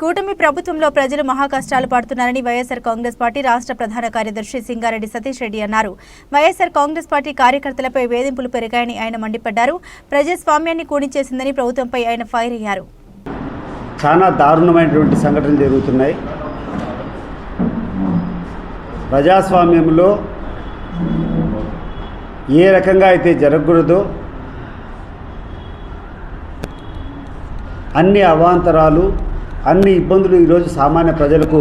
కూటమి ప్రభుత్వంలో ప్రజలు మహా కష్టాలు పడుతున్నారని వైఎస్ఆర్ కాంగ్రెస్ పార్టీ రాష్ట్ర ప్రధాన కార్యదర్శి సింగారెడ్డి సతీష్ రెడ్డి అన్నారు. వైఎస్ఆర్ కాంగ్రెస్ పార్టీ కార్యకర్తలపై వేధింపులు పెరిగాయని ఆయన మండిపడ్డారు. ప్రజాస్వామ్యాన్ని కూనిచేసిందని ప్రభుత్వంపై ఆయన ఫైర్ అయ్యారు. చాలా దారుణమైనటువంటి సంఘటనలు జరుగుతున్నాయి. ప్రజాస్వామ్యంలో ఏ రకంగా అయితే జరగకూడదో అన్ని అవాంతరాలు అన్ని ఇబ్బందులు ఈరోజు సామాన్య ప్రజలకు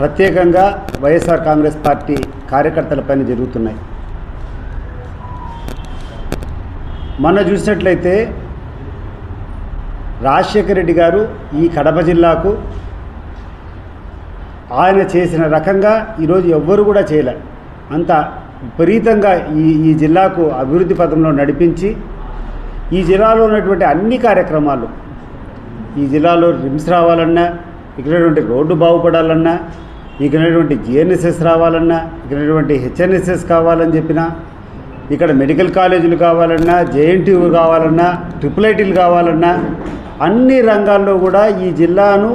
ప్రత్యేకంగా వైఎస్ఆర్ కాంగ్రెస్ పార్టీ కార్యకర్తలపైన జరుగుతున్నాయి. మొన్న చూసినట్లయితే రాజశేఖర రెడ్డి గారు ఈ కడప జిల్లాకు ఆయన చేసిన రకంగా ఈరోజు ఎవ్వరు కూడా చేయలే. అంత విపరీతంగా ఈ ఈ జిల్లాకు అభివృద్ధి పథంలో నడిపించి ఈ జిల్లాలో ఉన్నటువంటి అన్ని కార్యక్రమాలు ఈ జిల్లాలో రిమ్స్ రావాలన్నా ఇక్కడటువంటి రోడ్డు బాగుపడాలన్నా ఇక్కడ జిఎన్ఎస్ఎస్ రావాలన్నా ఇక్కడటువంటి హెచ్ఎన్ఎస్ఎస్ కావాలని చెప్పినా ఇక్కడ మెడికల్ కాలేజీలు కావాలన్నా జేఎన్టీయూ కావాలన్నా ట్రిపుల్ ఐటీలు కావాలన్నా అన్ని రంగాల్లో కూడా ఈ జిల్లాను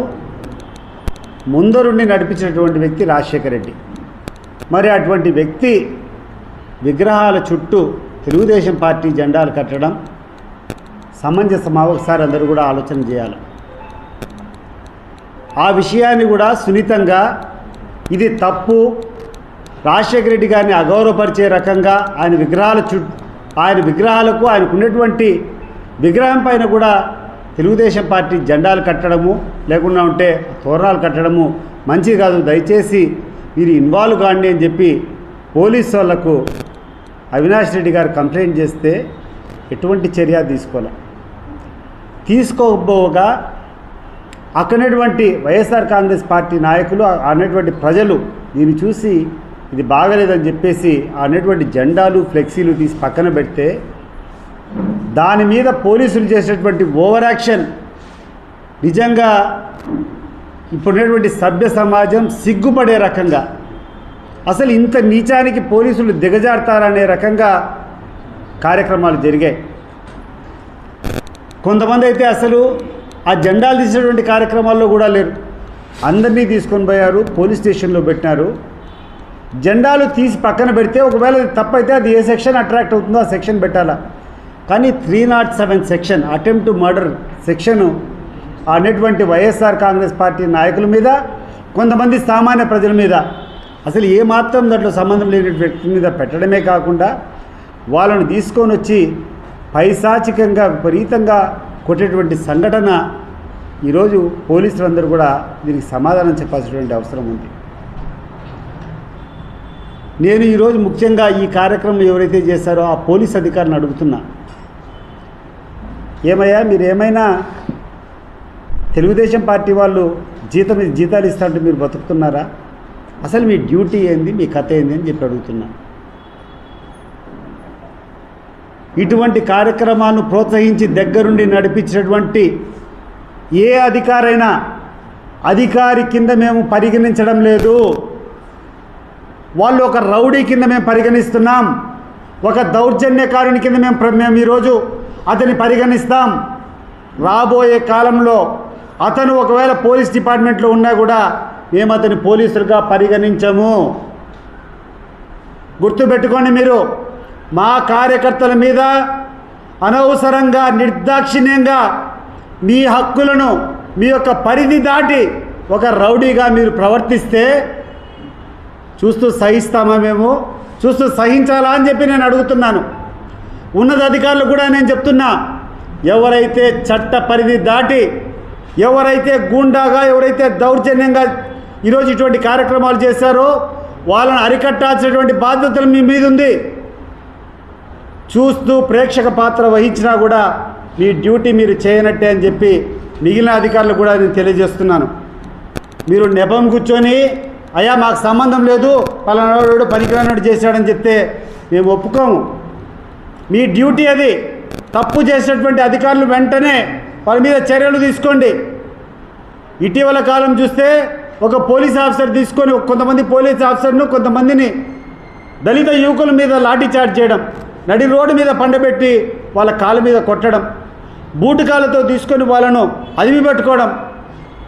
ముందరుండి నడిపించినటువంటి వ్యక్తి రాజశేఖర రెడ్డి. మరి అటువంటి వ్యక్తి విగ్రహాల చుట్టూ తెలుగుదేశం పార్టీ జెండాలు కట్టడం సమంజసమా? ఒకసారి అందరూ కూడా ఆలోచన చేయాలి. ఆ విషయాన్ని కూడా సున్నితంగా ఇది తప్పు. రాజశేఖర రెడ్డి గారిని అగౌరవపరిచే రకంగా ఆయన విగ్రహాల చు ఆయన విగ్రహాలకు ఆయనకు ఉన్నటువంటి విగ్రహం పైన కూడా తెలుగుదేశం పార్టీ జెండాలు కట్టడము లేకుండా ఉంటే తోరణాలు కట్టడము మంచిది కాదు. దయచేసి మీరు ఇన్వాల్వ్ కాండి అని చెప్పి పోలీస్ వాళ్ళకు అవినాష్ రెడ్డి గారు కంప్లైంట్ చేస్తే ఎటువంటి చర్య తీసుకోలే. తీసుకోబోగా అక్కడటువంటి వైఎస్ఆర్ కాంగ్రెస్ పార్టీ నాయకులు అనేటువంటి ప్రజలు దీన్ని చూసి ఇది బాగలేదని చెప్పేసి అనేటువంటి జెండాలు ఫ్లెక్సీలు తీసి పక్కన పెడితే దాని మీద పోలీసులు చేసేటువంటి ఓవర్ యాక్షన్ నిజంగా ఇప్పుడున్నటువంటి సభ్య సమాజం సిగ్గుపడే రకంగా అసలు ఇంత నీచానికి పోలీసులు దిగజారుతారనే రకంగా కార్యక్రమాలు జరిగాయి. కొంతమంది అయితే అసలు ఆ జెండాలు తీసినటువంటి కార్యక్రమాల్లో కూడా లేరు. అందరినీ తీసుకొని పోయారు పోలీస్ స్టేషన్లో పెట్టినారు. జెండాలు తీసి పక్కన పెడితే ఒకవేళ తప్పైతే అది ఏ సెక్షన్ అట్రాక్ట్ అవుతుందో ఆ సెక్షన్ పెట్టాలా. కానీ three not seven section attempt murder section అనేటువంటి వైఎస్ఆర్ కాంగ్రెస్ పార్టీ నాయకుల మీద కొంతమంది సామాన్య ప్రజల మీద. అసలు ఏమాత్రం దాంట్లో సంబంధం లేని వ్యక్తి మీద పెట్టడమే కాకుండా వాళ్ళను తీసుకొని వచ్చి పైశాచికంగా విపరీతంగా కొట్టేటువంటి సంఘటన ఈరోజు పోలీసులందరూ కూడా దీనికి సమాధానం చెప్పాల్సినటువంటి అవసరం ఉంది. నేను ఈరోజు ముఖ్యంగా ఈ కార్యక్రమం ఎవరైతే చేశారో ఆ పోలీస్ అధికారులను అడుగుతున్నా. ఏమయ్యా మీరు ఏమైనా తెలుగుదేశం పార్టీ వాళ్ళు జీతం జీతాలు ఇస్తారంటే మీరు బతుకుతున్నారా? అసలు మీ డ్యూటీ ఏంది మీ కథ ఏంది అని చెప్పి అడుగుతున్నాను ఇటువంటి కార్యక్రమాలను ప్రోత్సహించి దగ్గరుండి నడిపించినటువంటి ఏ అధికారైనా అధికారి కింద మేము పరిగణించడం లేదు. వాళ్ళు ఒక రౌడీ కింద మేము పరిగణిస్తున్నాం. ఒక దౌర్జన్యకారుని కింద మేము ప్ర- మేము ఈరోజు అతని పరిగణిస్తాం. రాబోయే కాలంలో అతను ఒకవేళ పోలీస్ డిపార్ట్మెంట్లో ఉన్నా కూడా మేము అతని పోలీసులుగా పరిగణించము. గుర్తుపెట్టుకోండి మీరు. మా కార్యకర్తల మీద అనవసరంగా నిర్దాక్షిణ్యంగా మీ హక్కులను మీ యొక్క పరిధి దాటి ఒక రౌడీగా మీరు ప్రవర్తిస్తే చూస్తూ సహిస్తామా మేము? చూస్తూ సహించాలా అని చెప్పి నేను అడుగుతున్నాను. ఉన్నత అధికారులు కూడా నేను చెప్తున్నా ఎవరైతే చట్ట పరిధి దాటి ఎవరైతే గూండాగా ఎవరైతే దౌర్జన్యంగా ఈరోజు ఇటువంటి కార్యక్రమాలు చేశారో వాళ్ళని అరికట్టాల్సినటువంటి బాధ్యతలు మీ మీద ఉంది చూస్తూ ప్రేక్షక పాత్ర వహించినా కూడా మీ డ్యూటీ మీరు చేయనట్టే అని చెప్పి మిగిలిన అధికారులు కూడా నేను తెలియజేస్తున్నాను. మీరు నెపం కూర్చొని అయ్యా మాకు సంబంధం లేదు పలానాడు పనికిరానాడు చేశాడని చెప్తే మేము ఒప్పుకోము. మీ డ్యూటీ అది. తప్పు చేసినటువంటి అధికారులు వెంటనే వాళ్ళ మీద చర్యలు తీసుకోండి. ఇటీవల కాలం చూస్తే ఒక పోలీస్ ఆఫీసర్ తీసుకొని కొంతమంది పోలీస్ ఆఫీసర్ను కొంతమందిని దళిత యువకుల మీద లాఠీ చార్జ్ చేయడం. నడి రోడ్డు మీద పండబెట్టి వాళ్ళ కాళ్ళ మీద కొట్టడం బూటకాలతో తీసుకొని వాళ్ళను అదివి పెట్టుకోవడం.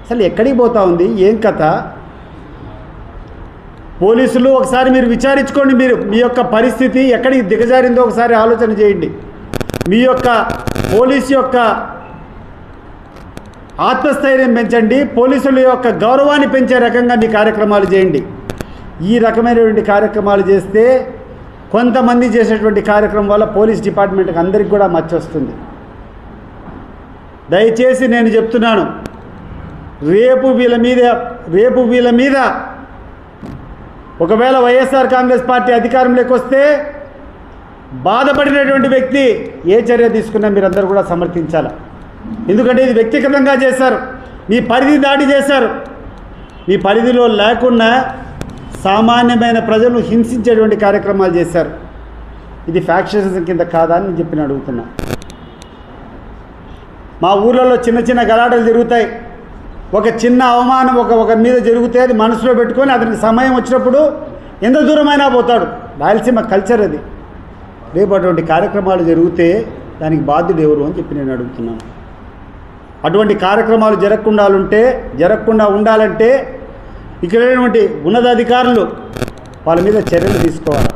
అసలు ఎక్కడికి పోతా ఉంది? ఏం కథ? పోలీసులు ఒకసారి మీరు విచారించుకోండి. మీరు మీ యొక్క పరిస్థితి ఎక్కడికి దిగజారిందో ఒకసారి ఆలోచన చేయండి. మీ యొక్క పోలీసు యొక్క ఆత్మస్థైర్యం పెంచండి. పోలీసుల యొక్క గౌరవాన్ని పెంచే రకంగా మీ కార్యక్రమాలు చేయండి. ఈ రకమైనటువంటి కార్యక్రమాలు చేస్తే కొంతమంది చేసేటువంటి కార్యక్రమం వల్ల పోలీస్ డిపార్ట్మెంట్కి అందరికి కూడా మచ్చొస్తుంది. దయచేసి నేను చెప్తున్నాను రేపు వీళ్ళ మీద రేపు వీళ్ళ మీద ఒకవేళ వైఎస్ఆర్ కాంగ్రెస్ పార్టీ అధికారంలోకి వస్తే బాధపడినటువంటి వ్యక్తి ఏ చర్య తీసుకున్నా మీరందరూ కూడా సమర్థించాలి. ఎందుకంటే ఇది వ్యక్తిగతంగా చేశారు మీ పరిధి దాడి చేశారు. మీ పరిధిలో లేకుండా సామాన్యమైన ప్రజలు హింసించేటువంటి కార్యక్రమాలు చేశారు. ఇది ఫ్యాక్షనిజం కింద కాదా అని చెప్పి నేను అడుగుతున్నా. మా ఊర్లలో చిన్న చిన్న గలాటలు జరుగుతాయి. ఒక చిన్న అవమానం ఒక ఒకరి మీద జరిగితే అది మనసులో పెట్టుకొని అతనికి సమయం వచ్చినప్పుడు ఎంత దూరమైనా పోతాడు. రాయలసీమ కల్చర్ అది. రేపు అటువంటి కార్యక్రమాలు జరిగితే దానికి బాధ్యుడు ఎవరు అని చెప్పి నేను అడుగుతున్నాను. అటువంటి కార్యక్రమాలు జరగకుండా ఉంటే జరగకుండా ఉండాలంటే ఇక్కడైనటువంటి ఉన్నతాధికారులు వాళ్ళ మీద చర్యలు తీసుకోవాలి.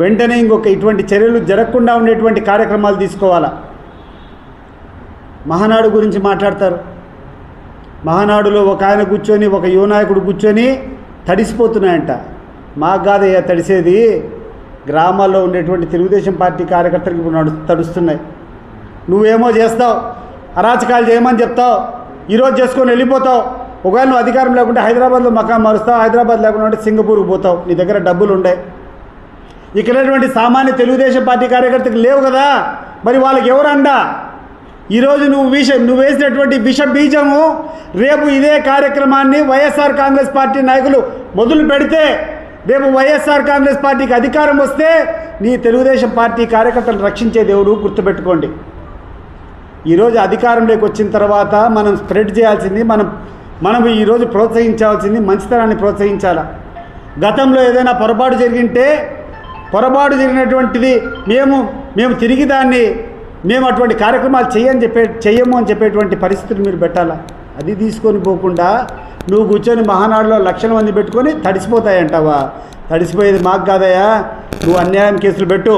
వెంటనే ఇంకొక ఇటువంటి చర్యలు జరగకుండా ఉండేటువంటి కార్యక్రమాలు తీసుకోవాలా? మహానాడు గురించి మాట్లాడతారు. మహానాడులో ఒక ఆయన కూర్చొని ఒక యువనాయకుడు కూర్చొని తడిసిపోతున్నాయంట. మాకు కాదయ్యా తడిసేది గ్రామాల్లో ఉండేటువంటి తెలుగుదేశం పార్టీ కార్యకర్తలకు ఇప్పుడు నడు తడుస్తున్నాయి. నువ్వేమో చేస్తావు అరాచకాలు చేయమని చెప్తావు ఈరోజు చేసుకొని వెళ్ళిపోతావు ఒకవేళ నువ్వు అధికారం లేకుంటే హైదరాబాద్లో మకాం మారుస్తావు హైదరాబాద్ లేకుండా అంటే సింగపూర్కి పోతావు. నీ దగ్గర డబ్బులు ఉండే. ఇక్కడటువంటి సామాన్య తెలుగుదేశం పార్టీ కార్యకర్తకు లేవు కదా. మరి వాళ్ళకి ఎవరు అండా ఈరోజు నువ్వు విష నువ్వు వేసినటువంటి విష బీజము రేపు ఇదే కార్యక్రమాన్ని వైఎస్ఆర్ కాంగ్రెస్ పార్టీ నాయకులు మొదలు పెడితే రేపు వైఎస్ఆర్ కాంగ్రెస్ పార్టీకి అధికారం వస్తే నీ తెలుగుదేశం పార్టీ కార్యకర్తలు రక్షించే దేవుడు గుర్తుపెట్టుకోండి. ఈరోజు అధికారంలోకి వచ్చిన తర్వాత మనం స్ప్రెడ్ చేయాల్సింది మనం మనం ఈరోజు ప్రోత్సహించాల్సింది మంచితనాన్ని ప్రోత్సహించాలా? గతంలో ఏదైనా పొరపాటు జరిగింటే పొరపాటు జరిగినటువంటిది మేము మేము తిరిగి దాన్ని మేము అటువంటి కార్యక్రమాలు చేయని చెప్పే చెయ్యము అని చెప్పేటువంటి పరిస్థితులు మీరు పెట్టాలా? అది తీసుకొని పోకుండా నువ్వు కూర్చొని మహానాడులో లక్షల మంది పెట్టుకొని తడిసిపోతాయంటావా? తడిసిపోయేది మాకు కాదయా నువ్వు అన్యాయం కేసులు పెట్టు.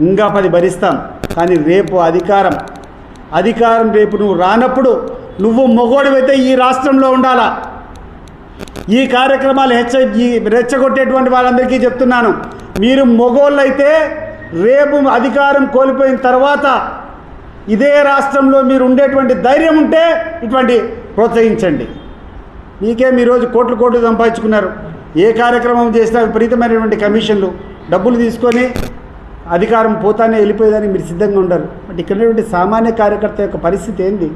ఇంకా పది భరిస్తాం. కానీ రేపు అధికారం. అధికారం రేపు నువ్వు రానప్పుడు నువ్వు మొగోడివైతే ఈ రాష్ట్రంలో ఉండాలా? ఈ కార్యక్రమాలు హెచ్చ రెచ్చగొట్టేటువంటి వాళ్ళందరికీ చెప్తున్నాను. మీరు మొగోళ్ళైతే రేపు అధికారం కోల్పోయిన తర్వాత ఇదే రాష్ట్రంలో మీరు ఉండేటువంటి ధైర్యం ఉంటే ఇటువంటి ప్రోత్సహించండి. మీకేం ఈరోజు కోట్లు కోట్లు సంపాదించుకున్నారు? ఏ కార్యక్రమం చేసినా విపరీతమైనటువంటి కమిషన్లు డబ్బులు తీసుకొని అధికారం పోతానే వెళ్ళిపోయేదానికి మీరు సిద్ధంగా ఉండరు బట్ ఇక్కడ సామాన్య కార్యకర్త యొక్క పరిస్థితి ఏంది?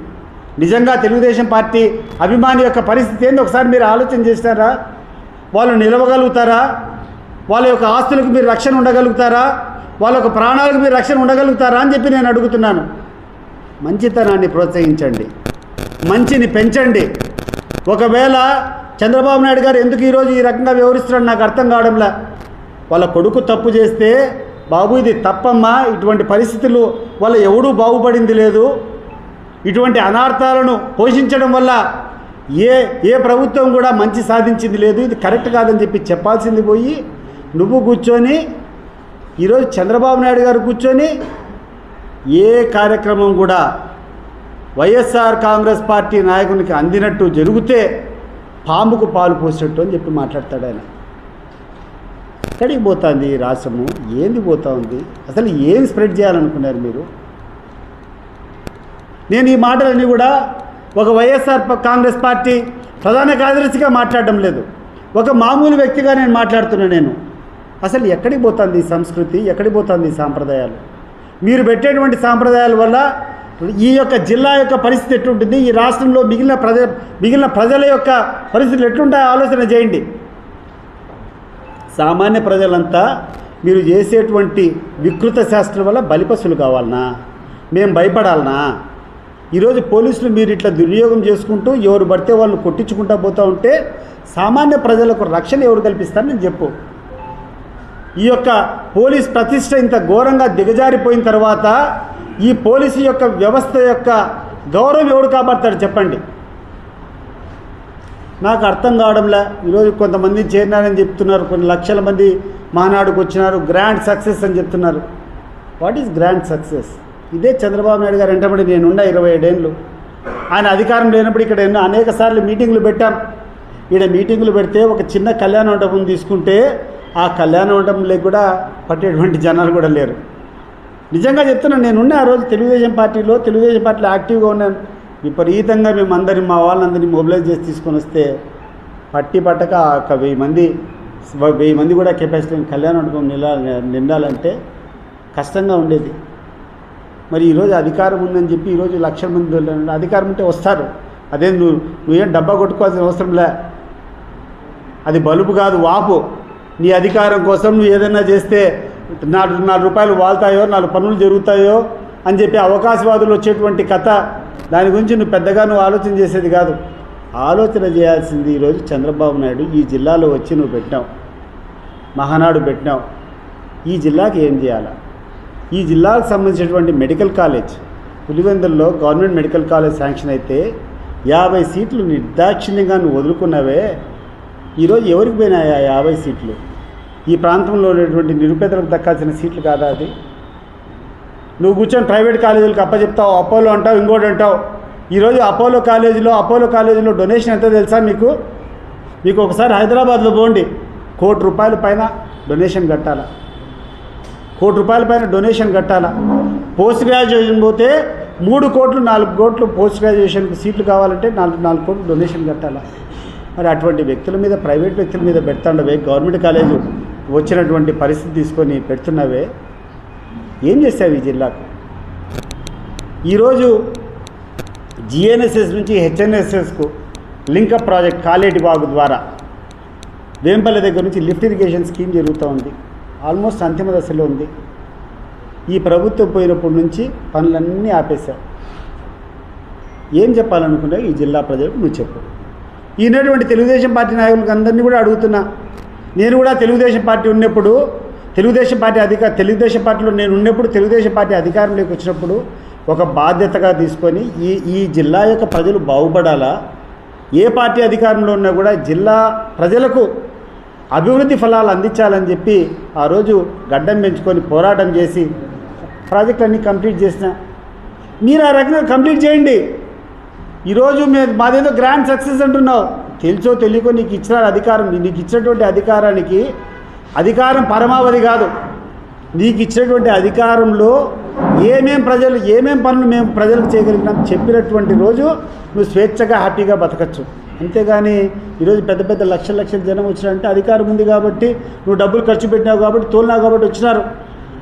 నిజంగా తెలుగుదేశం పార్టీ అభిమాని యొక్క పరిస్థితి ఏంది? ఒకసారి మీరు ఆలోచన చేస్తారా? వాళ్ళు నిలవగలుగుతారా? వాళ్ళ యొక్క ఆస్తులకు మీరు రక్షణ ఉండగలుగుతారా? వాళ్ళ యొక్క ప్రాణాలకు మీరు రక్షణ ఉండగలుగుతారా అని చెప్పి నేను అడుగుతున్నాను. మంచితనాన్ని ప్రోత్సహించండి. మంచిని పెంచండి. ఒకవేళ చంద్రబాబు నాయుడు గారు ఎందుకు ఈరోజు ఈ రకంగా వివరిస్తున్నాడు నాకు అర్థం కావడంలా? వాళ్ళ కొడుకు తప్పు చేస్తే బాబు ఇది తప్పమ్మా. ఇటువంటి పరిస్థితులు వాళ్ళ ఎవడూ బాగుపడింది లేదు. ఇటువంటి అనార్థాలను పోషించడం వల్ల ఏ ఏ ప్రభుత్వం కూడా మంచి సాధించింది లేదు. ఇది కరెక్ట్ కాదని చెప్పి చెప్పాల్సింది పోయి నువ్వు కూర్చొని ఈరోజు చంద్రబాబు నాయుడు గారు కూర్చొని ఏ కార్యక్రమం కూడా వైఎస్ఆర్ కాంగ్రెస్ పార్టీ నాయకునికి అందినట్టు జరిగితే పాముకు పాలు పోసినట్టు అని చెప్పి మాట్లాడతాడు ఆయన. ఎక్కడికి పోతుంది రాష్ట్రము? ఏంది పోతా ఉంది? అసలు ఏం స్ప్రెడ్ చేయాలనుకున్నారు మీరు? నేను ఈ మాటలన్నీ కూడా ఒక వైఎస్ఆర్ కాంగ్రెస్ పార్టీ ప్రధాన కార్యదర్శిగా మాట్లాడడం లేదు. ఒక మామూలు వ్యక్తిగా నేను మాట్లాడుతున్నా నేను. అసలు ఎక్కడికి పోతుంది ఈ సంస్కృతి? ఎక్కడికి పోతుంది ఈ సాంప్రదాయాలు? మీరు పెట్టేటువంటి సాంప్రదాయాల వల్ల ఈ యొక్క జిల్లా యొక్క పరిస్థితి ఎట్లుంటుంది? ఈ రాష్ట్రంలో మిగిలిన ప్రజ మిగిలిన ప్రజల యొక్క పరిస్థితులు ఎట్లుంటాయో ఆలోచన చేయండి. సామాన్య ప్రజలంతా మీరు చేసేటువంటి వికృత శాస్త్రం వల్ల బలిపశులు కావాలనా? మేము భయపడాలనా? ఈరోజు పోలీసులు మీరు ఇట్లా దుర్యోగం చేసుకుంటూ ఎవరు పడితే వాళ్ళు కొట్టించుకుంటా పోతూ ఉంటే సామాన్య ప్రజలకు రక్షణ ఎవరు కల్పిస్తారని చెప్పు. ఈ యొక్క పోలీస్ ప్రతిష్ట ఇంత ఘోరంగా దిగజారిపోయిన తర్వాత ఈ పోలీసు యొక్క వ్యవస్థ యొక్క గౌరవం ఎవడు కాపాడతాడు చెప్పండి. నాకు అర్థం కావడంలే ఈరోజు కొంతమంది చేరినారని చెప్తున్నారు కొన్ని లక్షల మంది మానాడుకు వచ్చినారు గ్రాండ్ సక్సెస్ అని చెప్తున్నారు. What is grand success? ఇదే చంద్రబాబు నాయుడు గారు వెంటబడి నేనుండ ఇరవై ఏడేళ్ళు ఆయన అధికారం లేనప్పుడు ఇక్కడ ఎన్నో అనేక సార్లు మీటింగ్లు పెట్టాం. ఈడ మీటింగ్లు పెడితే ఒక చిన్న కళ్యాణ మండపం తీసుకుంటే ఆ కళ్యాణ మండపంలో కూడా పట్టేటువంటి జనాలు కూడా లేరు. నిజంగా చెప్తున్నాను నేనున్న ఆ రోజు తెలుగుదేశం పార్టీలో తెలుగుదేశం పార్టీలో యాక్టివ్గా ఉన్నాను. విపరీతంగా మేము అందరినీ మా వాళ్ళందరినీ మొబిలైజ్ చేసి తీసుకొని వస్తే పట్టి పట్టక ఒక వెయ్యి మంది వెయ్యి మంది కూడా కెపాసిటీ కళ్యాణ మండపం నిలా నిండాలంటే కష్టంగా ఉండేది. మరి ఈరోజు అధికారం ఉందని చెప్పి ఈరోజు లక్షల మంది అధికారం ఉంటే వస్తారు. అదే నువ్వు నువ్వేం డబ్బా కొట్టుకోవాల్సిన అవసరం లే. అది బలుపు కాదు వాపు. నీ అధికారం కోసం నువ్వు ఏదైనా చేస్తే నాలుగు నాలుగు రూపాయలు వాళ్తాయో నాలుగు పనులు జరుగుతాయో అని చెప్పి అవకాశవాదులు వచ్చేటువంటి కథ. దాని గురించి నువ్వు పెద్దగా నువ్వు ఆలోచన చేసేది కాదు. ఆలోచన చేయాల్సింది ఈరోజు చంద్రబాబు నాయుడు. ఈ జిల్లాలో వచ్చి నువ్వు పెట్టినావు మహానాడు పెట్టినావు ఈ జిల్లాకి ఏం చేయాలా? ఈ జిల్లాకు సంబంధించినటువంటి మెడికల్ కాలేజ్ పులివెందుల్లో గవర్నమెంట్ మెడికల్ కాలేజ్ శాంక్షన్ అయితే యాభై సీట్లు నిర్దాక్షిణ్యంగా నువ్వు వదులుకున్నావే. ఈరోజు ఎవరికి పోయినాయి ఆ యాభై సీట్లు? ఈ ప్రాంతంలో ఉన్నటువంటి నిరుపేదలకు దక్కాల్సిన సీట్లు కాదా అది? నువ్వు కూర్చొని ప్రైవేట్ కాలేజీలకు అప్పచెప్తావు అపోలో అంటావు ఇంకోటి అంటావు. ఈరోజు అపోలో కాలేజీలో అపోలో కాలేజీలో డొనేషన్ ఎంత తెలుసా మీకు? మీకు ఒకసారి హైదరాబాద్లో పోండి. కోటి రూపాయల పైన డొనేషన్ కట్టాలా? కోటి రూపాయల పైన డొనేషన్ కట్టాలా? పోస్ట్ గ్రాడ్యుయేషన్ పోతే మూడు కోట్లు నాలుగు కోట్లు పోస్ట్ గ్రాడ్యుయేషన్కి సీట్లు కావాలంటే నాలుగు నాలుగు కోట్లు డొనేషన్ కట్టాలా? మరి అటువంటి వ్యక్తుల మీద ప్రైవేట్ వ్యక్తుల మీద పెడుతుండవే గవర్నమెంట్ కాలేజు వచ్చినటువంటి పరిస్థితి తీసుకొని పెడుతున్నవే. ఏం చేస్తావు ఈ జిల్లాకు? ఈరోజు జిఎన్ఎస్ఎస్ నుంచి హెచ్ఎన్ఎస్ఎస్కు లింకప్ ప్రాజెక్ట్ కాలేటి బాగు ద్వారా వేంపల్లి దగ్గర నుంచి లిఫ్ట్ ఇరిగేషన్ స్కీమ్ జరుగుతూ ఉంది. ఆల్మోస్ట్ అంతిమ దశలో ఉంది. ఈ ప్రభుత్వం పోయినప్పటి నుంచి పనులన్నీ ఆపేశారు. ఏం చెప్పాలనుకున్నా ఈ జిల్లా ప్రజలకు నువ్వు చెప్పు. ఈనటువంటి తెలుగుదేశం పార్టీ నాయకులకు అందరినీ కూడా అడుగుతున్నా. నేను కూడా తెలుగుదేశం పార్టీ ఉన్నప్పుడు తెలుగుదేశం పార్టీ అధికార తెలుగుదేశం పార్టీలో నేను ఉన్నప్పుడు తెలుగుదేశం పార్టీ అధికారంలోకి వచ్చినప్పుడు ఒక బాధ్యతగా తీసుకొని ఈ ఈ జిల్లా యొక్క ప్రజలు బాగుపడాలా? ఏ పార్టీ అధికారంలో ఉన్నా కూడా జిల్లా ప్రజలకు అభివృద్ధి ఫలాలు అందించాలని చెప్పి ఆ రోజు గడ్డం పెంచుకొని పోరాటం చేసి ప్రాజెక్టులన్నీ కంప్లీట్ చేసిన. మీరు ఆ రకంగా కంప్లీట్ చేయండి. ఈరోజు మేము మాదేదో గ్రాండ్ సక్సెస్ అంటున్నావు. తెలుసో తెలియకో నీకు ఇచ్చిన అధికారం నీకు ఇచ్చినటువంటి అధికారానికి అధికారం పరమావధి కాదు. నీకు ఇచ్చినటువంటి అధికారంలో ఏమేం ప్రజలు ఏమేం పనులు మేము ప్రజలకు చేయగలిగినాం చెప్పినటువంటి రోజు నువ్వు స్వేచ్ఛగా హ్యాపీగా బతకచ్చు. అంతేగాని ఈరోజు పెద్ద పెద్ద లక్షల లక్షల జనం వచ్చినారంటే అధికారం ఉంది కాబట్టి నువ్వు డబ్బులు ఖర్చు పెట్టినావు కాబట్టి తోలినావు కాబట్టి వచ్చినారు.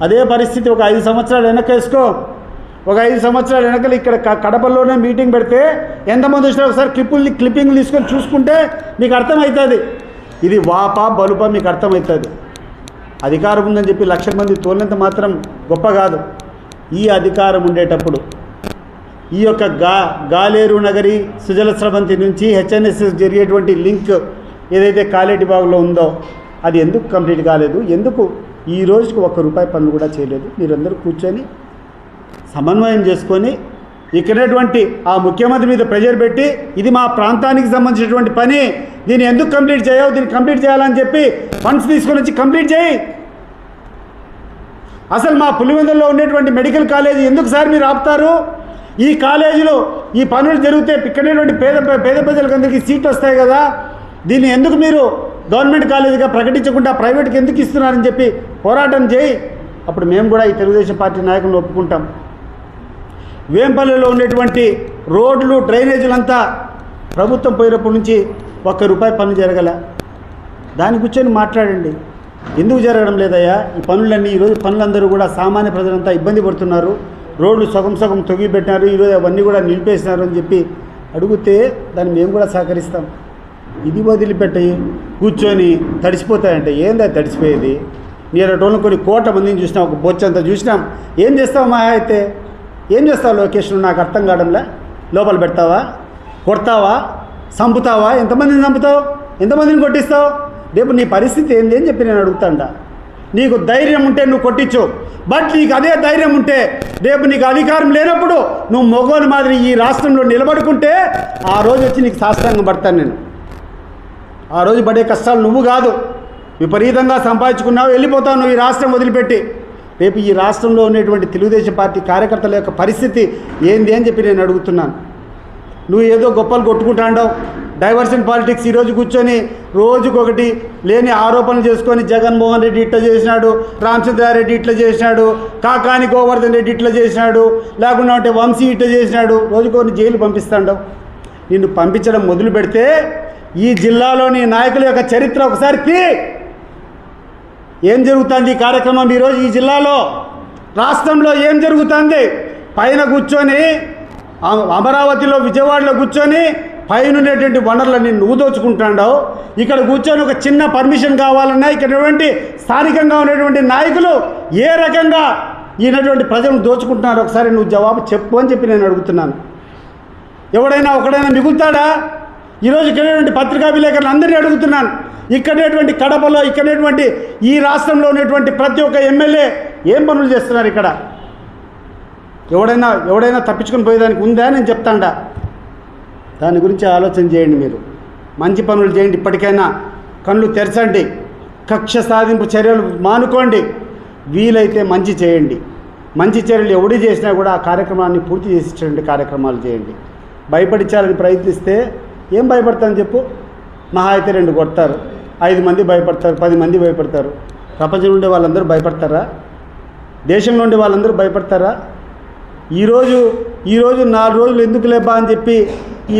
అదే పరిస్థితి ఒక ఐదు సంవత్సరాలు వెనక్కేసుకో ఒక ఐదు సంవత్సరాల వెనకలు ఇక్కడ క- కడపలోనే మీటింగ్ పెడితే ఎంతమంది వచ్చినా ఒకసారి క్లిప్పుల్ని క్లిప్పింగ్ తీసుకొని చూసుకుంటే మీకు అర్థమవుతుంది. ఇది వాప బలుపా మీకు అర్థమవుతుంది. అధికారం ఉందని చెప్పి లక్షల మంది తోలినంత మాత్రం గొప్ప కాదు. ఈ అధికారం ఉండేటప్పుడు. ఈ యొక్క గా గాలేరు నగరి సుజల స్రవంతి నుంచి హెచ్ఎన్ఎస్ఎస్ జరిగేటువంటి లింక్ ఏదైతే కాలేటి బాగులో ఉందో అది ఎందుకు కంప్లీట్ కాలేదు? ఎందుకు ఈ రోజుకు ఒక్క రూపాయి పనులు కూడా చేయలేదు? మీరందరూ కూర్చొని సమన్వయం చేసుకొని ఇక్కడటువంటి ఆ ముఖ్యమంత్రి మీద ప్రెజర్ పెట్టి ఇది మా ప్రాంతానికి సంబంధించినటువంటి పని దీన్ని ఎందుకు కంప్లీట్ చేయవు? దీన్ని కంప్లీట్ చేయాలని చెప్పి ఫండ్స్ తీసుకొని వచ్చి కంప్లీట్ చేయి. అసలు మా పులివెందుల్లో ఉండేటువంటి మెడికల్ కాలేజీ ఎందుకు సార్ మీరు ఆపుతారు? ఈ కాలేజీలో ఈ పనులు జరిగితే ఇక్కడేటువంటి పేద పేద ప్రజలకు అందరికీ సీట్ వస్తాయి కదా? దీన్ని ఎందుకు మీరు గవర్నమెంట్ కాలేజీగా ప్రకటించకుండా ప్రైవేట్కి ఎందుకు ఇస్తున్నారని చెప్పి పోరాటం చేయి. అప్పుడు మేము కూడా ఈ తెలుగుదేశం పార్టీ నాయకులను ఒప్పుకుంటాం. వేంపల్లిలో ఉండేటువంటి రోడ్లు డ్రైనేజీలంతా ప్రభుత్వం పోయినప్పటి నుంచి ఒక్క రూపాయి పనులు జరగల. దాని కూర్చొని మాట్లాడండి. ఎందుకు జరగడం లేదయ్యా? ఈ పనులన్నీ ఈరోజు పనులందరూ కూడా సామాన్య ప్రజలంతా ఇబ్బంది పడుతున్నారు. రోడ్లు సగం సగం తొగిపెట్టినారు. ఈరోజు అవన్నీ కూడా నిలిపేసినారు అని చెప్పి అడిగితే దాన్ని మేము కూడా సహకరిస్తాం. ఇది వదిలిపెట్టి కూర్చొని తడిసిపోతాయంటే ఏందా తడిసిపోయేది? నేను టోన్లు కొన్ని కోట మందిని చూసినాం ఒక బొచ్చంతా చూసినాం. ఏం చేస్తావు మా అయితే? ఏం చేస్తావు లొకేషన్ నాకు అర్థం కావడంలే? లోపల పెడతావా? కొడతావా? చంపుతావా? ఎంతమందిని చంపుతావు? ఎంతమందిని కొట్టిస్తావు? రేపు నీ పరిస్థితి ఏంది అని చెప్పి నేను అడుగుతాండా. నీకు ధైర్యం ఉంటే నువ్వు కొట్టించు. బట్ నీకు అదే ధైర్యం ఉంటే రేపు నీకు అధికారం లేనప్పుడు నువ్వు మొగోని మాదిరి ఈ రాష్ట్రంలో నిలబడుకుంటే ఆ రోజు వచ్చి నీకు శాస్త్రంగా పడతాను నేను. ఆ రోజు పడే కష్టాలు నువ్వు కాదు. విపరీతంగా సంపాదించుకున్నావు వెళ్ళిపోతావు నువ్వు ఈ రాష్ట్రం వదిలిపెట్టి. రేపు ఈ రాష్ట్రంలో ఉన్నటువంటి తెలుగుదేశం పార్టీ కార్యకర్తల యొక్క పరిస్థితి ఏంది అని చెప్పి నేను అడుగుతున్నాను. నువ్వు ఏదో గొప్పలు కొట్టుకుంటాండవు డైవర్షన్ పాలిటిక్స్ ఈరోజు కూర్చొని రోజుకొకటి లేని ఆరోపణలు చేసుకొని జగన్మోహన్ రెడ్డి ఇట్లా చేసినాడు రామచంద్రారెడ్డి ఇట్లా చేసినాడు కాకాని గోవర్ధన్ రెడ్డి ఇట్లా చేసినాడు లేకుండా ఉంటే వంశీ ఇట్లా చేసినాడు రోజుకొని జైలు పంపిస్తాండవు నిన్ను పంపించడం మొదలు పెడితే ఈ జిల్లాలోని నాయకుల యొక్క చరిత్ర ఒకసారి తీ. ఏం జరుగుతుంది ఈ కార్యక్రమం ఈరోజు ఈ జిల్లాలో? రాష్ట్రంలో ఏం జరుగుతుంది? పైన కూర్చొని అమరావతిలో విజయవాడలో కూర్చొని పైన ఉండేటువంటి వనరులన్నీ నువ్వు దోచుకుంటాడావు ఇక్కడ కూర్చొని ఒక చిన్న పర్మిషన్ కావాలన్నా ఇక్కడ స్థానికంగా ఉన్నటువంటి నాయకులు ఏ రకంగా ఈయనటువంటి ప్రజలను దోచుకుంటున్నారు ఒకసారి నువ్వు జవాబు చెప్పు అని చెప్పి నేను అడుగుతున్నాను. ఎవడైనా ఒకడైనా మిగులుతాడా? ఈరోజు ఇక్కడటువంటి పత్రికా విలేకరులు అందరినీ అడుగుతున్నాను. ఇక్కడేటువంటి కడపలో ఇక్కడేటువంటి ఈ రాష్ట్రంలో ఉన్నటువంటి ప్రతి ఒక్క ఎమ్మెల్యే ఏం పనులు చేస్తున్నారు ఇక్కడ? ఎవడైనా ఎవడైనా తప్పించుకొని పోయేదానికి ఉందా నేను చెప్తాండా. దాని గురించి ఆలోచన చేయండి మీరు. మంచి పనులు చేయండి ఇప్పటికైనా. కళ్ళు తెరచండి. కక్ష సాధింపు చర్యలు మానుకోండి. వీలైతే మంచి చేయండి. మంచి చర్యలు ఎవడు చేసినా కూడా ఆ కార్యక్రమాన్ని పూర్తి చేసేటువంటి కార్యక్రమాలు చేయండి. భయపడించాలని ప్రయత్నిస్తే ఏం భయపడతాను చెప్పు? మహా అయితే రెండు కొడతారు. ఐదు మంది భయపడతారు పది మంది భయపడతారు. ప్రపంచంలో ఉండే వాళ్ళందరూ భయపడతారా? దేశంలో ఉండే వాళ్ళందరూ భయపడతారా? ఈరోజు ఈరోజు నాలుగు రోజులు ఎందుకు లేబా అని చెప్పి ఈ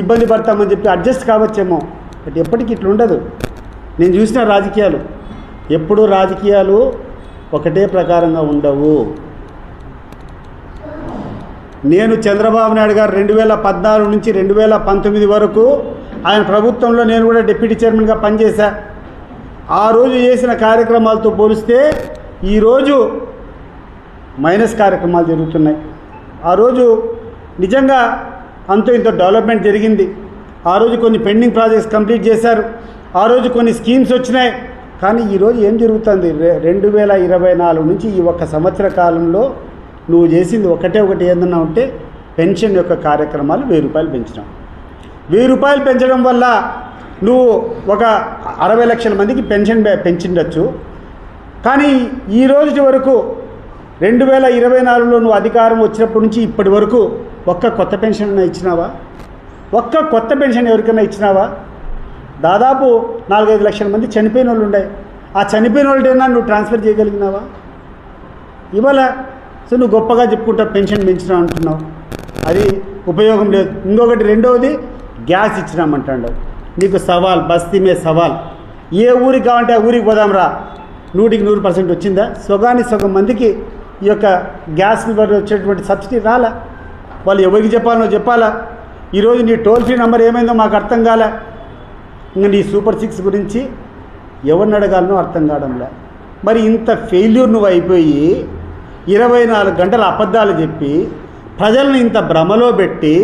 ఇబ్బంది పడతామని చెప్పి అడ్జస్ట్ కావచ్చేమో. బట్ ఎప్పటికీ ఇట్లా ఉండదు. నేను చూసిన రాజకీయాలు. ఎప్పుడూ రాజకీయాలు ఒకటే ప్రకారంగా ఉండవు. నేను చంద్రబాబు నాయుడు గారు రెండు వేల పద్నాలుగు నుంచి రెండు వేల పంతొమ్మిది వరకు ఆయన ప్రభుత్వంలో నేను కూడా డిప్యూటీ చైర్మన్గా పనిచేశా. ఆ రోజు చేసిన కార్యక్రమాలతో పోలిస్తే ఈరోజు మైనస్ కార్యక్రమాలు జరుగుతున్నాయి. ఆ రోజు నిజంగా అంతో ఇంత డెవలప్మెంట్ జరిగింది. ఆ రోజు కొన్ని పెండింగ్ ప్రాజెక్ట్స్ కంప్లీట్ చేశారు. ఆ రోజు కొన్ని స్కీమ్స్ వచ్చినాయి. కానీ ఈరోజు ఏం జరుగుతుంది? రెండు వేల ఇరవై నాలుగు నుంచి ఈ ఒక్క సంవత్సర కాలంలో నువ్వు చేసింది ఒకటే ఒకటి ఏందన్నా ఉంటే పెన్షన్ యొక్క కార్యక్రమాలు వెయ్యి రూపాయలు పెంచడం వెయ్యి రూపాయలు పెంచడం వల్ల నువ్వు ఒక అరవై లక్షల మందికి పెన్షన్ పెంచిండొచ్చు. కానీ ఈ రోజు వరకు రెండు వేల ఇరవై నాలుగులో నువ్వు అధికారం వచ్చినప్పటి నుంచి ఇప్పటి వరకు ఒక్క కొత్త పెన్షన్ అయినా ఇచ్చినావా? ఒక్క కొత్త పెన్షన్ ఎవరికైనా ఇచ్చినావా? దాదాపు నాలుగైదు లక్షల మంది చనిపోయిన వాళ్ళు ఉండే. ఆ చనిపోయిన వాళ్ళైనా నువ్వు ట్రాన్స్ఫర్ చేయగలిగినావా? ఇవాళ సో నువ్వు గొప్పగా చెప్పుకుంటా పెన్షన్ పెంచినా అంటున్నావు. అది ఉపయోగం లేదు. ఇంకొకటి రెండవది గ్యాస్ ఇచ్చినామంటాడు. నీకు సవాల్ బస్తీ మే సవాల్. ఏ ఊరికి కావాలంటే ఆ ఊరికి పోదాం రా నూటికి నూరు పర్సెంట్ వచ్చిందా? సొగాని సగం మందికి ఈ యొక్క గ్యాస్ వల్ల వచ్చేటువంటి సబ్సిడీ రాలా? వాళ్ళు ఎవరికి చెప్పాలనో చెప్పాలా? ఈరోజు నీ టోల్ ఫ్రీ నెంబర్ ఏమైందో మాకు అర్థం కాలే? ఇంకా నీ సూపర్ సిక్స్ గురించి ఎవరిని అడగాలనో అర్థం కావడంలే? మరి ఇంత ఫెయిల్యూర్ నువ్వు అయిపోయి ఇరవై నాలుగు గంటల అబద్ధాలు చెప్పి ప్రజలను ఇంత భ్రమలో పెట్టి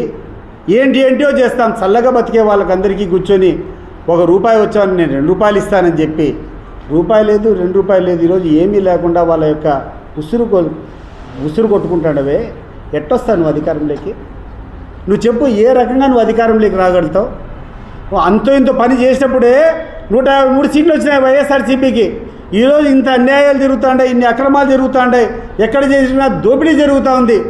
ఏంటి ఏంటో చేస్తాం చల్లగా బతికే వాళ్ళకందరికీ కూర్చొని ఒక రూపాయి వచ్చాను నేను రెండు రూపాయలు ఇస్తానని చెప్పి రూపాయి లేదు రెండు రూపాయలు లేదు ఈరోజు ఏమీ లేకుండా వాళ్ళ యొక్క ఉసురు ఉసురు కొట్టుకుంటాడవే. ఎట్టొస్తావు నువ్వు అధికారంలోకి? నువ్వు చెప్పు ఏ రకంగా నువ్వు అధికారంలోకి రాగలుగుతావు? నువ్వు అంతో ఇంతో పని చేసినప్పుడే నూట యాభై మూడు సీట్లు వచ్చినాయి వైఎస్ఆర్సీపీకి. ఈరోజు ఇంత అన్యాయాలు జరుగుతుండే ఇన్ని అక్రమాలు జరుగుతుండే ఎక్కడ జరిగినా దోపిడీ జరుగుతూ ఉంది.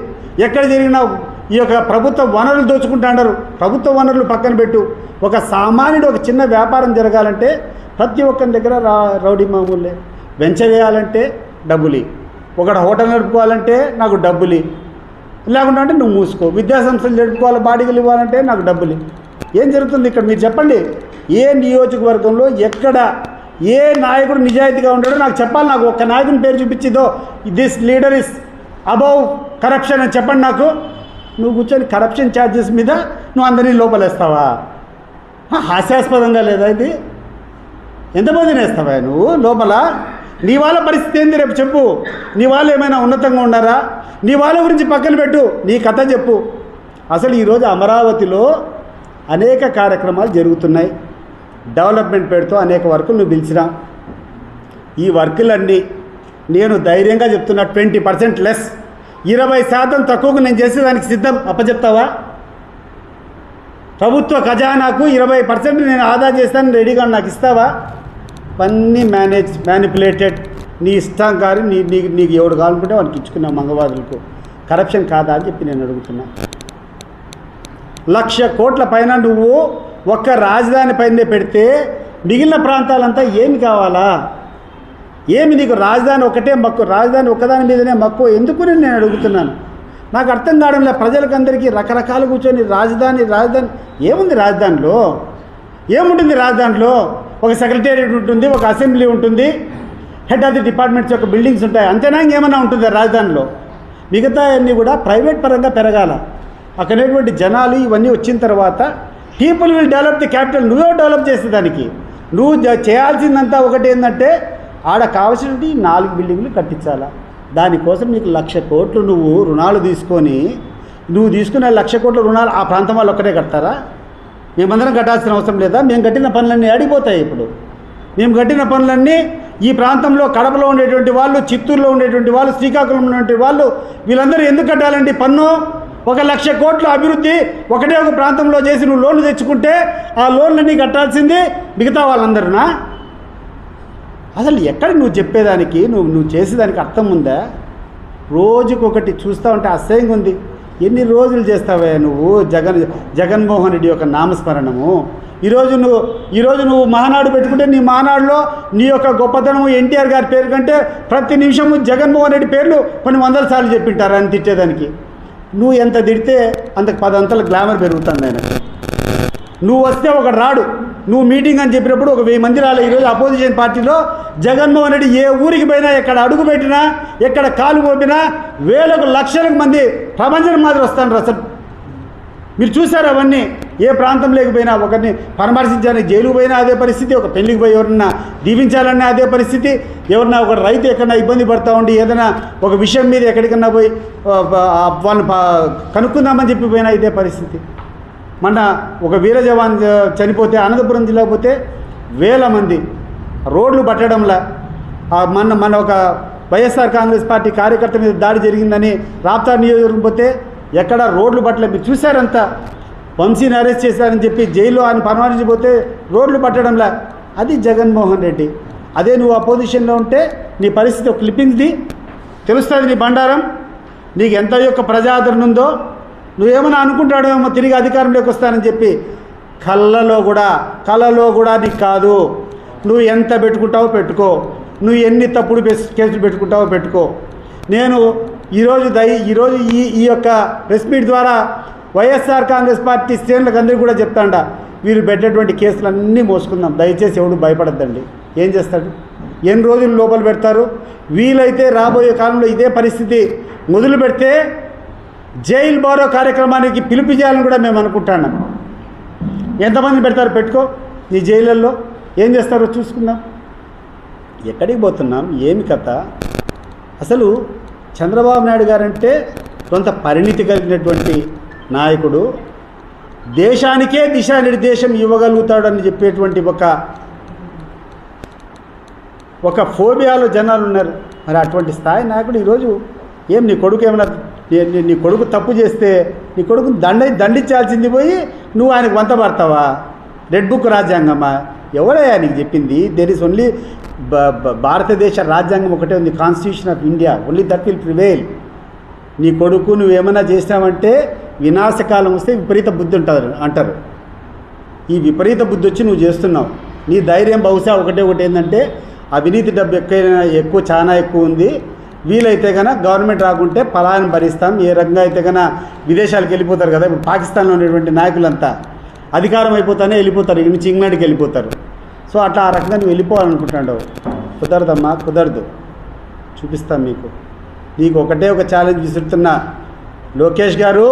ఎక్కడ జరిగినా ఈ యొక్క ప్రభుత్వ వనరులు దోచుకుంటున్నారు ప్రభుత్వ వనరులు పక్కన పెట్టు. ఒక సామాన్యుడు ఒక చిన్న వ్యాపారం జరగాలంటే ప్రతి ఒక్కరి దగ్గర రా రౌడీ మామూలే. వెంచవేయాలంటే డబ్బులి. ఒకటి హోటల్ నడుపుకోవాలంటే నాకు డబ్బులి. లేకుండా అంటే నువ్వు మూసుకో. విద్యాసంస్థలు నడుపుకోవాలి బాడీలు ఇవ్వాలంటే నాకు డబ్బులు. ఏం జరుగుతుంది ఇక్కడ మీరు చెప్పండి? ఏ నియోజకవర్గంలో ఎక్కడ ఏ నాయకుడు నిజాయితీగా ఉంటాడో నాకు చెప్పాలి నాకు. ఒక్క నాయకుని పేరు చూపించిదో. This leader is above corruption అని చెప్పండి నాకు. నువ్వు కూర్చొని కరప్షన్ ఛార్జెస్ మీద నువ్వు అందరినీ లోపలేస్తావా? హాస్యాస్పదంగా లేదా ఇది? ఎంతమందిని వేస్తావా నువ్వు? లోపల నీ వాళ్ళ పరిస్థితి ఏంది రేపు చెప్పు. నీ వాళ్ళు ఏమైనా ఉన్నతంగా ఉన్నారా? నీ వాళ్ళ గురించి పక్కన పెట్టు. నీ కథ చెప్పు. అసలు ఈరోజు అమరావతిలో అనేక కార్యక్రమాలు జరుగుతున్నాయి. డెవలప్మెంట్ పేరుతో అనేక వర్కులు నువ్వు పిలిచినా. ఈ వర్కులన్నీ నేను ధైర్యంగా చెప్తున్నా ట్వంటీ పర్సెంట్ లెస్. ఇరవై శాతం తక్కువకు నేను చేసేదానికి సిద్ధం. అప్పచెప్తావా? ప్రభుత్వ ఖజానాకు ఇరవై పర్సెంట్ నేను ఆదా చేస్తాను రెడీగా నాకు ఇస్తావా? అన్నీ మేనేజ్ మ్యానిపులేటెడ్ నీ ఇష్టం కానీ నీ నీకు నీకు ఎవడు కావాలనుకుంటే వానికి ఇచ్చుకున్నావు మంగవాదులకు. కరప్షన్ కాదా అని చెప్పి నేను అడుగుతున్నా. లక్ష కోట్ల పైన నువ్వు ఒక్క రాజధాని పైనే పెడితే మిగిలిన ప్రాంతాలంతా ఏమి కావాలా? ఏమి నీకు రాజధాని ఒకటే మక్కువ రాజధాని ఒకదాని మీదనే మక్కువ? ఎందుకు అని నేను అడుగుతున్నాను? నాకు అర్థం కావడం లే ప్రజలకందరికీ రకరకాలు కూర్చొని రాజధాని రాజధాని ఏముంది రాజధానిలో? ఏముంటుంది రాజధానిలో? ఒక సెక్రటేరియట్ ఉంటుంది ఒక అసెంబ్లీ ఉంటుంది హెడ్ ఆఫ్ ది డిపార్ట్మెంట్స్ యొక్క బిల్డింగ్స్ ఉంటాయి. అంతేనా ఇంకేమైనా ఉంటుంది రాజధానిలో? మిగతా అన్నీ కూడా ప్రైవేట్ పరంగా పెరగాల. అక్కడటువంటి జనాలు ఇవన్నీ వచ్చిన తర్వాత people will develop the capital నువ్వే డెవలప్ చేసేదానికి నువ్వు చేయాల్సిందంతా ఒకటి ఏంటంటే ఆడ కావాల్సినవి నాలుగు బిల్డింగ్లు కట్టించాలా. దానికోసం నీకు లక్ష కోట్లు నువ్వు రుణాలు తీసుకొని నువ్వు తీసుకునే లక్ష కోట్ల రుణాలు ఆ ప్రాంతం వాళ్ళు ఒక్కటే కడతారా? మేమందరం కట్టాల్సిన అవసరం లేదా? మేము కట్టిన పనులన్నీ అడిగిపోతాయి ఇప్పుడు. మేము కట్టిన పనులన్నీ ఈ ప్రాంతంలో కడపలో ఉండేటువంటి వాళ్ళు చిత్తూరులో ఉండేటువంటి వాళ్ళు శ్రీకాకుళం ఉన్నటువంటి వాళ్ళు వీళ్ళందరూ ఎందుకు కట్టాలండి పన్ను? ఒక లక్ష కోట్ల అభివృద్ధి ఒకటే ఒక ప్రాంతంలో చేసి నువ్వు లోన్లు తెచ్చుకుంటే ఆ లోన్లన్నీ కట్టాల్సింది మిగతా వాళ్ళందరునా? అసలు ఎక్కడ నువ్వు చెప్పేదానికి నువ్వు నువ్వు చేసేదానికి అర్థం ఉందా? రోజుకొకటి చూస్తూ ఉంటే అసహ్యంగా ఉంది. ఎన్ని రోజులు చేస్తావే నువ్వు? జగన్ జగన్మోహన్ రెడ్డి యొక్క నామస్మరణము. ఈరోజు నువ్వు ఈరోజు నువ్వు మహానాడు పెట్టుకుంటే నీ మహానాడులో నీ యొక్క గొప్పతనము ఎన్టీఆర్ గారి పేరు కంటే ప్రతి నిమిషము జగన్మోహన్ రెడ్డి పేర్లు కొన్ని వందల సార్లు చెప్పింటారు అని తిట్టేదానికి. నువ్వు ఎంత తిడితే అంతకు పదంతల గ్లామర్ పెరుగుతుంది ఆయనకు. నువ్వు వస్తే ఒకడు రాడు. నువ్వు మీటింగ్ అని చెప్పినప్పుడు ఒక వెయ్యి మంది రాలే. ఈరోజు అపోజిషన్ పార్టీలో జగన్మోహన్ రెడ్డి ఏ ఊరికి పోయినా ఎక్కడ అడుగు పెట్టినా ఎక్కడ కాలు పోపినా వేలకు లక్షలకు మంది ప్రపంచం మాదిరి వస్తాను అసలు. మీరు చూసారు అవన్నీ? ఏ ప్రాంతం లేకపోయినా ఒకరిని పరామర్శించాలని జైలుకు పోయినా అదే పరిస్థితి ఒక పెళ్ళికి పోయి ఎవరన్నా దీవించాలన్నా అదే పరిస్థితి ఎవరన్నా ఒక రైతు ఎక్కడన్నా ఇబ్బంది పడతా ఉండి ఏదైనా ఒక విషయం మీద ఎక్కడికన్నా పోయి వాళ్ళని కనుక్కుందామని చెప్పి పోయినా ఇదే పరిస్థితి. మన ఒక వీర జవాన్ చనిపోతే అనంతపురం జిల్లా పోతే వేల మంది రోడ్లు పట్టడంలా మన మన ఒక వైఎస్ఆర్ కాంగ్రెస్ పార్టీ కార్యకర్త మీద దాడి జరిగిందని రాప్తా నియోజకవర్గం పోతే ఎక్కడ రోడ్లు పట్టలే. మీరు చూశారంతా. వంశీని అరెస్ట్ చేశారని చెప్పి జైల్లో ఆయన పరామర్శించిపోతే రోడ్లు పట్టడంలా. అది జగన్మోహన్ రెడ్డి. అదే నువ్వు అపోజిషన్లో ఉంటే నీ పరిస్థితి ఒక క్లిప్పింగ్ది. తెలుస్తుంది నీ బండారం. నీకు ఎంత యొక్క ప్రజాదరణ ఉందో నువ్వేమైనా అనుకుంటాడేమో తిరిగి అధికారంలోకి వస్తానని చెప్పి కళ్ళలో కూడా కళ్ళలో కూడా నీకు కాదు. నువ్వు ఎంత పెట్టుకుంటావో పెట్టుకో. నువ్వు ఎన్ని తప్పుడు కేసులు పెట్టుకుంటావో పెట్టుకో. నేను ఈరోజు దై ఈరోజు ఈ ఈ యొక్క ప్రెస్ మీట్ ద్వారా వైఎస్ఆర్ కాంగ్రెస్ పార్టీ శ్రేణులకు అందరికీ కూడా చెప్తాండ వీరు పెట్టేటువంటి కేసులన్నీ మోసుకుందాం. దయచేసి ఎవడు భయపడద్దండి. ఏం చేస్తాడు? ఎన్ని రోజులు లోపల పెడతారు? వీలైతే రాబోయే కాలంలో ఇదే పరిస్థితి మొదలు పెడితే జైల్ బారో కార్యక్రమానికి పిలుపు చేయాలని కూడా మేము అనుకుంటున్నాం. ఎంతమంది పెడతారు పెట్టుకో ఈ జైళ్ళల్లో ఏం చేస్తారో చూసుకుందాం. ఎక్కడికి పోతున్నాం? ఏమి కథ? అసలు చంద్రబాబు నాయుడు గారంటే కొంత పరిణితి కలిగినటువంటి నాయకుడు. దేశానికే దిశానిర్దేశం ఇవ్వగలుగుతాడని చెప్పేటువంటి ఒక ఒక ఫోబియాలో జనాలు ఉన్నారు మరి అటువంటి స్థాయి నాయకుడు ఈరోజు ఏం నీ కొడుకు ఏమైనా నీ- నీ- కొడుకు తప్పు చేస్తే నీ కొడుకు దండ దండించాల్సింది పోయి నువ్వు ఆయనకు వంత పడతావా? Red book రాజ్యాంగమా? ఎవరయ్యా నీకు చెప్పింది? దెర్ ఇస్ ఓన్లీ భారతదేశ రాజ్యాంగం ఒకటే ఉంది constitution of India only that will prevail నీ కొడుకు నువ్వేమైనా చేసినావంటే వినాశకాలం వస్తే విపరీత బుద్ధి ఉంటుంది అంటారు. ఈ విపరీత బుద్ధి వచ్చి నువ్వు చేస్తున్నావు. నీ ధైర్యం బహుశా ఒకటే ఒకటి ఏంటంటే అవినీతి డబ్బు ఎక్కువ ఎక్కువ చాలా ఎక్కువ ఉంది. వీలైతే కనుక గవర్నమెంట్ రాకుంటే ఫలాన్ని భరిస్తాం ఏ రకంగా అయితే కనుక విదేశాలకు వెళ్ళిపోతారు కదా ఇప్పుడు పాకిస్తాన్లో ఉన్నటువంటి నాయకులంతా అధికారం అయిపోతానే వెళ్ళిపోతారు ఇక్కడి నుంచి ఇంగ్లాండ్కి వెళ్ళిపోతారు. సో అట్లా ఆ రకంగా నువ్వు వెళ్ళిపోవాలనుకుంటున్నావు. కుదరదమ్మా కుదరదు. చూపిస్తాం మీకు. నీకు ఒకటే ఒక ఛాలెంజ్ విసురుతున్నా లోకేష్ గారు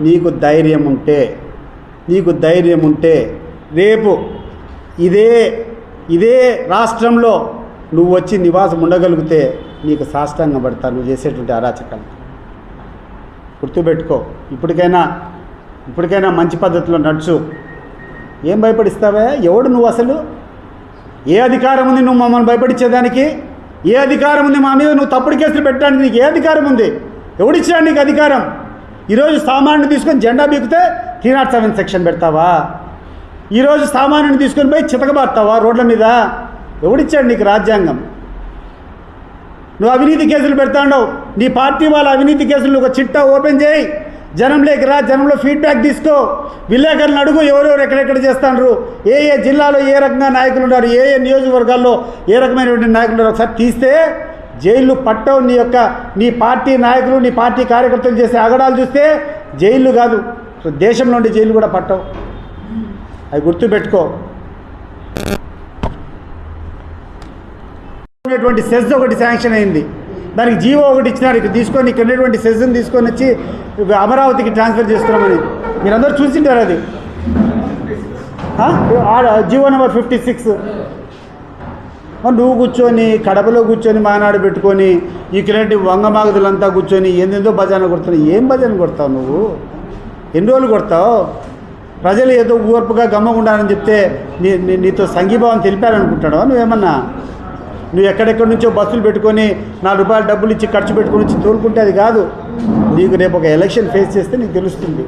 నీకు ధైర్యం ఉంటే నీకు ధైర్యం ఉంటే రేపు ఇదే ఇదే రాష్ట్రంలో నువ్వు వచ్చి నివాసం ఉండగలిగితే నీకు సాష్టాంగం పడతా నువ్వు చేసేటువంటి అరాచకాలు. గుర్తుపెట్టుకో. ఇప్పటికైనా ఇప్పటికైనా మంచి పద్ధతిలో నడుచు. ఏం భయపడిస్తావే? ఎవడు నువ్వు అసలు? ఏ అధికారం ఉంది నువ్వు మమ్మల్ని భయపడించేదానికి ఏ అధికారం ఉంది మా మీద? నువ్వు తప్పుడు కేసులు పెట్టడానికి నీకు ఏ అధికారం ఉంది? ఎవడిచ్చాడు నీకు అధికారం? ఈరోజు సామాన్యుని తీసుకొని జెండా బీకితే త్రీ నాట్ సెవెన్ సెక్షన్ పెడతావా? ఈరోజు సామాన్యుని తీసుకొని పోయి చితకబారుతావా రోడ్ల మీద? ఎవడిచ్చాడు నీకు రాజ్యాంగం? నువ్వు అవినీతి కేసులు పెడతాండవు. నీ పార్టీ వాళ్ళ అవినీతి కేసులు ఒక చిట్టా ఓపెన్ చేయి. జనంలోకి రా జనంలో ఫీడ్బ్యాక్ తీసుకో. విలేకరులను అడుగు ఎవరెవరు ఎక్కడెక్కడ చేస్తాండ్రు? ఏ ఏ జిల్లాలో ఏ రకంగా నాయకులు ఉన్నారు? ఏ ఏ నియోజకవర్గాల్లో ఏ రకమైనటువంటి నాయకులు ఉన్నారు? ఒకసారి తీస్తే జైలు పట్టవు నీ యొక్క నీ పార్టీ నాయకులు నీ పార్టీ కార్యకర్తలు చేసే అగడాలు చూస్తే జైళ్ళు కాదు. దేశంలో ఉండే జైలు కూడా పట్టవు. అవి గుర్తుపెట్టుకో. ఉన్నటువంటి సెజ్ ఒకటి శాంక్షన్ అయింది. దానికి జీవో ఒకటి ఇచ్చినారు. ఇక్కడ తీసుకొని ఇక్కడ ఉన్నటువంటి సెజ్ని తీసుకొని వచ్చి అమరావతికి ట్రాన్స్ఫర్ చేస్తున్నామని. మీరందరూ చూసింటారు అది. GO number fifty six. నువ్వు కూర్చొని కడపలో కూర్చొని మానాడు పెట్టుకొని ఇక్కడంటి వంగమాగదులంతా కూర్చొని ఏందేందో భజన కొడుతున్నావు. ఏం భజన కొడతావు నువ్వు? ఎన్ని రోజులు కొడతావు? ప్రజలు ఏదో ఊర్పుగా గమ్మగుండాలని చెప్తే నీ నీ- నీతో సంఘీభావం తెలిపారనుకుంటాడో నువ్వేమన్నా? నువ్వు ఎక్కడెక్కడి నుంచో బస్సులు పెట్టుకొని నాలుగు రూపాయల డబ్బులు ఇచ్చి ఖర్చు పెట్టుకుని వచ్చి తోలుకుంటే అది కాదు. నీకు రేపు ఒక ఎలక్షన్ ఫేస్ చేస్తే నీకు తెలుస్తుంది.